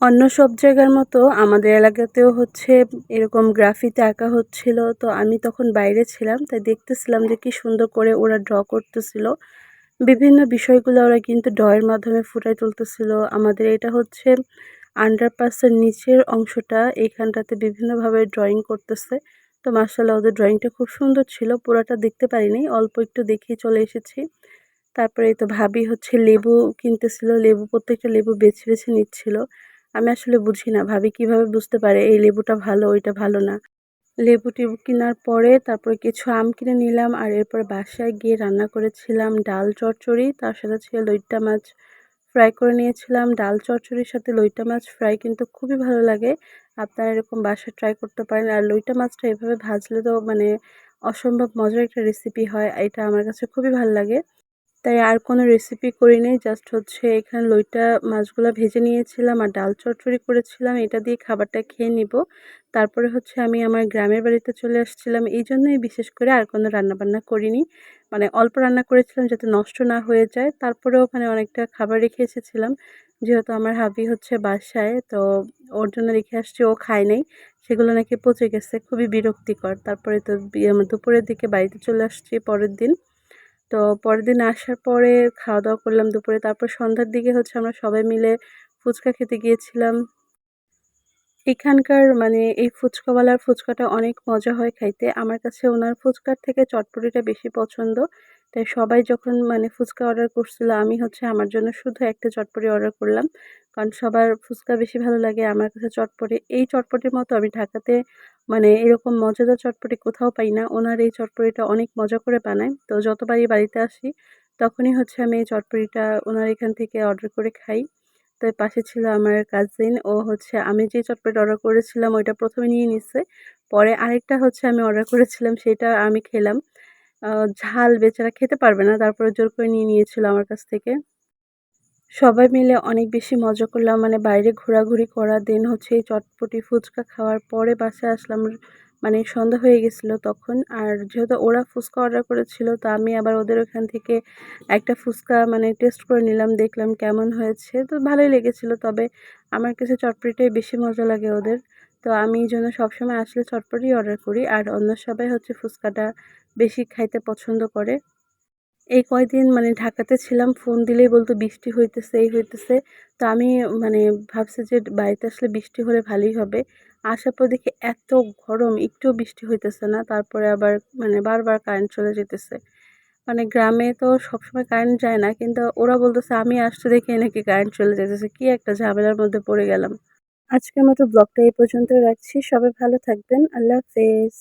অন্য সব জায়গার মতো আমাদের এলাকাতেও হচ্ছে এরকম গ্রাফিতে আঁকা হচ্ছিল। তো আমি তখন বাইরে ছিলাম, তাই দেখতেছিলাম যে কি সুন্দর করে ওরা ড্র করতেছিল। বিভিন্ন বিষয়গুলো ওরা কিন্তু ড্রয়ের মাধ্যমে ফুটাই তুলতেছিল। আমাদের এটা হচ্ছে আন্ডারপাসের নিচের অংশটা, এইখানটাতে বিভিন্নভাবে ড্রয়িং করতেছে। তো মার্শাল্লাহ ওদের ড্রয়িংটা খুব সুন্দর ছিল, পুরোটা দেখতে পারিনি, অল্প একটু দেখেই চলে এসেছি। তারপরে তো ভাবি হচ্ছে লেবু কিনতেছিল, লেবু, প্রত্যেকটা লেবু বেছে বেছে নিচ্ছিল। আমি আসলে বুঝি না। ভাবি কীভাবে বুঝতে পারে এই লেবুটা ভালো, ওইটা ভালো না। লেবুটি কেনার পরে তারপরে কিছু আম কিনে নিলাম আর এরপর বাসায় গিয়ে রান্না করেছিলাম ডাল চচ্চড়ি। তার সাথে ছিল লইট্টা মাছ ফ্রাই করে নিয়েছিলাম। ডাল চচ্চড়ির সাথে লইট্টা মাছ ফ্রাই কিন্তু খুবই ভালো লাগে। আপনারা এরকম বাসায় ট্রাই করতে পারেন। আর লইট্টা মাছটা এভাবে ভাজলে তো মানে অসম্ভব মজার একটা রেসিপি হয়। এটা আমার কাছে খুবই ভালো লাগে। তাই আর কোনো রেসিপি করিনি জাস্ট হচ্ছে এখানে লইটা মাছগুলো ভেজে নিয়েছিলাম আর ডাল চচ্চড়ি করেছিলাম, এটা দিয়ে খাবারটা খেয়ে নিব। তারপরে হচ্ছে আমি আমার গ্রামের বাড়িতে চলে আসছিলাম, এই জন্যই বিশেষ করে আর কোনো রান্নাবান্না করিনি। মানে অল্প রান্না করেছিলাম যাতে নষ্ট না হয়ে যায়, তারপরেও ওখানে অনেকটা খাবার রেখে এসেছিলাম। যেহেতু আমার হাবি হচ্ছে বাসায়, তো ওর জন্য রেখে আসছি, ও খায় নাই, সেগুলো নাকি পচে গেছে, খুবই বিরক্তিকর। তারপরে তো দুপুরের দিকে বাড়িতে চলে আসছি, পরের দিন। তো পরের দিন আসার পরে খাওয়া দাওয়া করলাম দুপুরে। তারপর সন্ধ্যার দিকে হচ্ছে আমরা সবাই মিলে ফুচকা খেতে গিয়েছিলাম। এখানকার মানে এই ফুচকাওয়ালার ফুচকাটা অনেক মজা হয় খাইতে। আমার কাছে ওনার ফুচকার থেকে চটপটিটা বেশি পছন্দ। তাই সবাই যখন মানে ফুচকা অর্ডার করছিল, আমি হচ্ছে আমার জন্য শুধু একটা চটপটি অর্ডার করলাম। কারণ সবার ফুচকা বেশি ভালো লাগে, আমার কাছে চটপটি। এই চটপটির মতো আমি ঢাকাতে মানে এরকম মজাদার চটপটি কোথাও পাই না। ওনার এই চটপটিটা অনেক মজা করে বানায়। তো যতবারই বাড়িতে আসি, তখনই হচ্ছে আমি এই চটপটিটা ওনার এখান থেকে অর্ডার করে খাই। তো পাশে ছিল আমার কাজিন ও হচ্ছে আমি যে চটপটি অর্ডার করেছিলাম, ওইটা প্রথমে নিয়ে নিচ্ছে পরে আরেকটা হচ্ছে আমি অর্ডার করেছিলাম, সেটা আমি খেলাম। ঝাল বেচারা খেতে পারবে না, তারপরে জোর করে নিয়ে নিয়েছিল আমার কাছ থেকে। সবাই মিলে অনেক বেশি মজা করলাম। মানে বাইরে ঘোরাঘুরি করা দেন হচ্ছে চটপটি ফুচকা খাওয়ার পরে বাসায় আসলাম। মানে সন্ধ্যা হয়ে গেছিল তখন। আর যেহেতু ওরা ফুচকা অর্ডার করেছিল, তো আমি আবার ওদের ওখান থেকে একটা ফুচকা মানে টেস্ট করে নিলাম, দেখলাম কেমন হয়েছে। তো ভালোই লেগেছিলো, তবে আমার কাছে চটপটিটাই বেশি মজা লাগে ওদের। তো আমি এই জন্য সবসময় আসলে চটপটি অর্ডার করি। আর অন্য সবাই হচ্ছে ফুচকাটা বেশি খাইতে পছন্দ করে। এই কয়দিন মানে ঢাকাতে ছিলাম, ফোন দিলেই বলতো বৃষ্টি হইতেছে, এই হইতেছে। তো আমি মানে ভাবছি যে বাড়িতে আসলে বৃষ্টি হলে ভালোই হবে। আসার পর দেখি এত গরম, একটুও বৃষ্টি হইতেছে না। তারপরে আবার মানে বারবার কারেন্ট চলে যেতেছে। মানে গ্রামে তো সবসময় কারেন্ট যায় না, কিন্তু ওরা বলতেছে আমি আসতে দেখি নাকি কারেন্ট চলে যেতেছে। কি একটা ঝামেলার মধ্যে পড়ে গেলাম। আজকের মতো ব্লগটা এই পর্যন্ত রাখছি। সবাই ভালো থাকবেন। আল্লাহ হাফেজ।